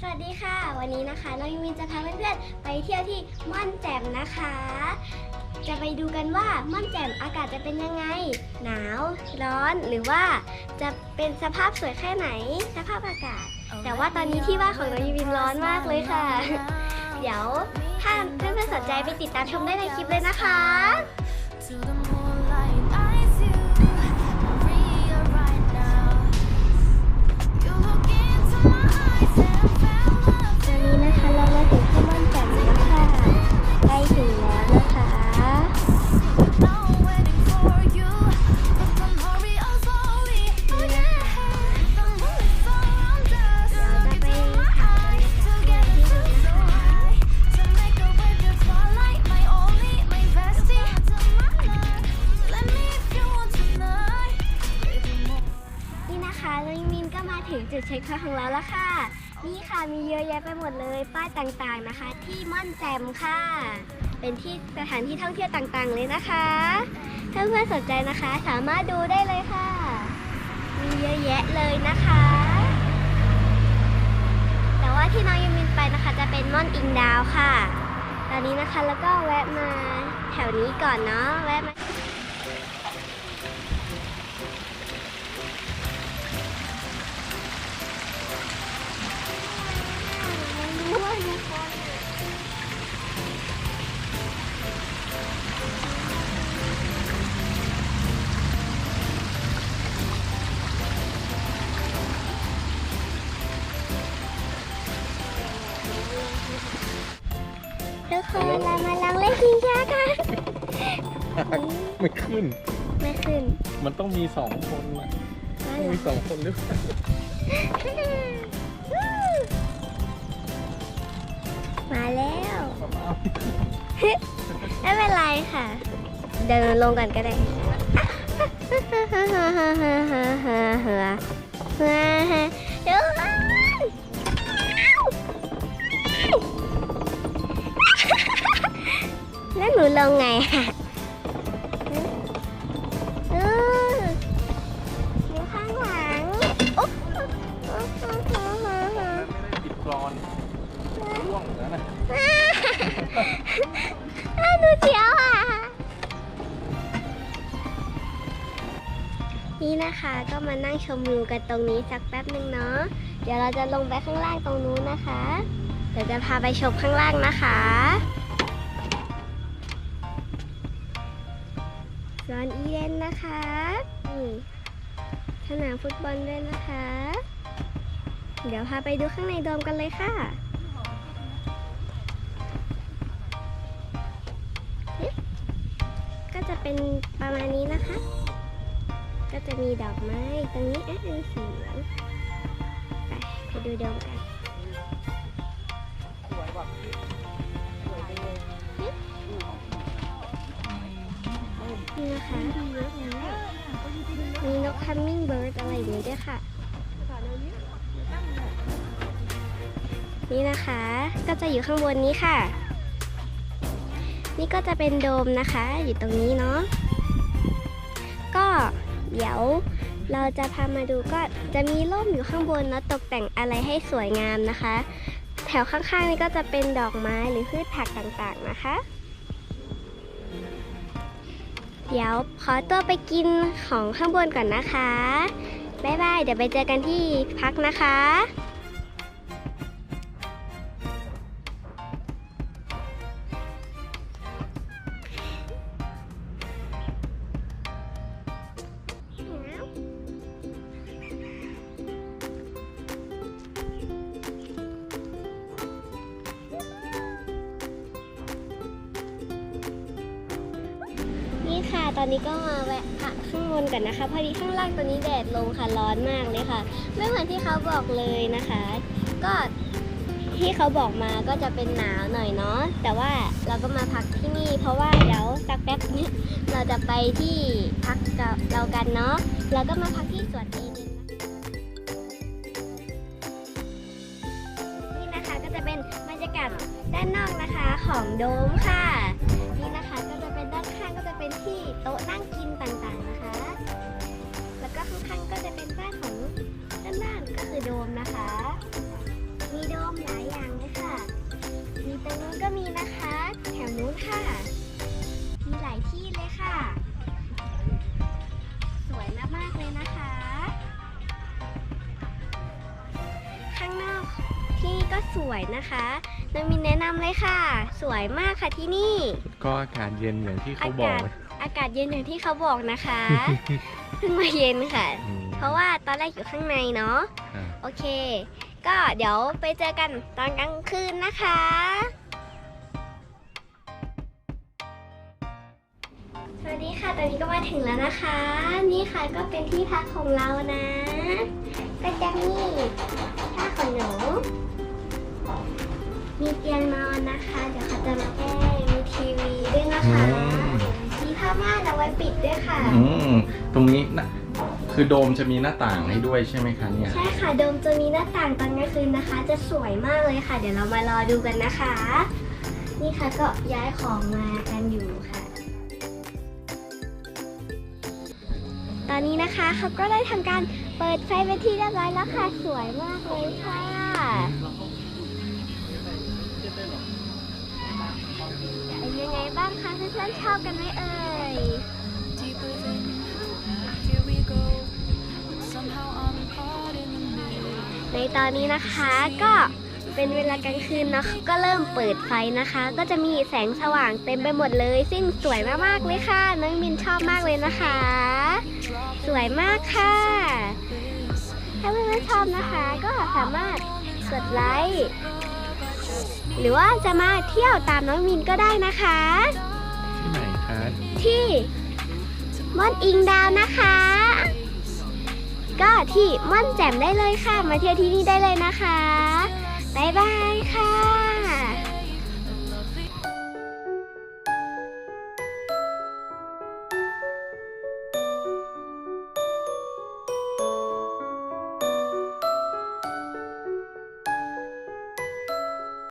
สวัสดีค่ะ วันนี้นะคะน้องยูมินจะพาเพื่อนๆไปเที่ยวที่ม่อนแจ่มนะคะ จะไปดูกันว่าม่อนแจ่มอากาศจะเป็นยังไง หนาว ร้อนหรือว่าจะเป็นสภาพสวยแค่ไหน สภาพอากาศ แต่ว่าตอนนี้ที่ว่าของน้องยูมินร้อนมากเลยค่ะ เดี๋ยวถ้าเพื่อนๆสนใจไปติดตามชมได้ในคลิปเลยนะคะ จุดเช็คพอยต์ของเราแล้วค่ะ นี่ค่ะมีเยอะแยะไปหมดเลย ป้ายต่างๆนะคะ ที่ม่อนแจมค่ะ เป็นที่สถานที่ท่องเที่ยวต่างๆเลยนะคะ ถ้าเพื่อนสนใจนะคะ สามารถดูได้เลยค่ะ มีเยอะแยะเลยนะคะ แต่ว่าที่น้องยมินไปนะคะ จะเป็นม่อนอิงดาวค่ะ ตอนนี้นะคะแล้วก็แวะมาแถวนี้ก่อนเนาะแวะมา ทุกคนเรามาลองเล่นชิงช้ากันไม่ขึ้น ไม่ขึ้น มันต้องมีสองคนนะนั่นต้องเหรมีอสองคนหรือเปล่ามาแล้วเอาไม่เป็นไรค่ะ เดินลงกันก็ได้เดี๋ย ล้วหนูลงไงอะอยู่ข้างหลังโอ๊ะไม่ได้ติดกรอนร่วงแล้วนะอ้าวหนูเสียวอะ นี่นะคะก็มานั่งชมวิวกันตรงนี้สักแป๊บหนึ่งเนาะ เดี๋ยวเราจะลงไปข้างล่างตรงนู้นนะคะ เดี๋ยวจะพาไปชมข้างล่างนะคะ สวนอีเดนนะคะนี่สนามฟุตบอลด้วยนะคะ เดี๋ยวพาไปดูข้างในโดมกันเลยค่ะก็จะเป็นประมาณนี้นะคะ ก็จะมีดอกไม้ตรงนี้เอ๊ะเป็นสีเหลืองไปไปดูโดมกัน นี่นะคะมีนก hummingbird อะไรอย่างนี้ด้วยค่ะ นี่นะคะก็จะอยู่ข้างบนนี้ค่ะ นี่ก็จะเป็นโดมนะคะ อยู่ตรงนี้เนาะก็เดี๋ยวเราจะพามาดูก็จะมีร่มอยู่ข้างบนเนาะตกแต่งอะไรให้สวยงามนะคะ แถวข้างๆนี่ก็จะเป็นดอกไม้หรือพืชผักต่างๆนะคะ ดี๋ยวขอตัวไปกินของข้างบนก่อนนะคะ บ๊ายบาย เดี๋ยวไปเจอกันที่พักนะคะ นี่ค่ะ ตอนนี้ก็มาแวะพักข้างบนกันนะคะ พอดีข้างล่างตอนนี้แดดลงค่ะร้อนมากเลยค่ะ ไม่เหมือนที่เขาบอกเลยนะคะ ก็ที่เขาบอกมาก็จะเป็นหนาวหน่อยเนาะ แต่ว่าเราก็มาพักที่นี่ เพราะว่าเดี๋ยวสักแป๊บนี้เราจะไปที่พักกับเรากันเนาะเราก็มาพักที่สวนเอเดนนะคะนี่นะคะก็จะเป็นบรรยากาศด้านนอกนะคะของโดมค่ะ นี่นะคะ ข้างก็จะเป็นที่โต๊ะนั่งกินต่างๆนะคะ แล้วก็ข้างๆก็จะเป็นบ้านของด้านล่างก็คือโดมนะคะ มีโดมหลายอย่างเลยค่ะ มีตรงนู้นก็มีนะคะ แถวนู้นค่ะ มีหลายที่เลยค่ะ สวยมากๆเลยนะคะ ข้างนอก ที่นี่ก็สวยนะคะน้องมินแนะนำเลยค่ะ สวยมากค่ะที่นี่ ก็อากาศเย็นอย่างที่เขาอาบอกกาศอากาศเย็นอย่างที่เขาบอกนะคะเพิ่งมาเย็นค่ะ อืมเพราะว่าตอนแรกอยู่ข้างในเนาะ อะโอเค ก็เดี๋ยวไปเจอกันตอนกลางคืนนะคะ สวัสดีค่ะ ตอนนี้ก็มาถึงแล้วนะคะ นี่ค่ะก็เป็นที่พักของเรานะ ก็จะมีผ้าขนหนู มีเตียงนอนนะคะ เดี๋ยวเขาจะมาแก้มีทีวีด้วยนะคะมีผ้าม่านเอาไว้ปิดด้วยค่ะ อืมตรงนี้นะคือโดมจะมีหน้าต่างให้ด้วยใช่ไหมคะเนี่ย ใช่ค่ะโดมจะมีหน้าต่างตอนกลางคืนนะคะ จะสวยมากเลยค่ะ เดี๋ยวเรามารอดูกันนะคะ นี่ค่ะก็ย้ายของมากันอยู่ค่ะ ตอนนี้นะคะเขาก็ได้ทำการเปิดไฟเป็นที่เรียบร้อยแล้วค่ะสวยมากเลยค่ะ เป็น ยังไงบ้างคะเพื่อนๆชอบกันไหมเอ่ย Deep within, here we go. Somehow I'm caught in the middle. ในตอนนี้นะคะก็เป็นเวลากลางคืนเนาะเขาก็เริ่มเปิดไฟนะคะ ก็จะมีแสงสว่างเต็มไปหมดเลย ซึ่งสวยมากๆเลยค่ะ น้องมินชอบมากเลยนะคะ สวยมากค่ะ ถ้าเพื่อนๆชอบนะคะ ก็สามารถกดไลค์ หรือว่าจะมาเที่ยวตามน้องมินก็ได้นะคะ ที่ไหนคะที่ม่อนอิงดาวนะคะ ก็ที่ม่อนแจ่มได้เลยค่ะ มาเที่ยวที่นี่ได้เลยนะคะ บ๊ายบายค่ะ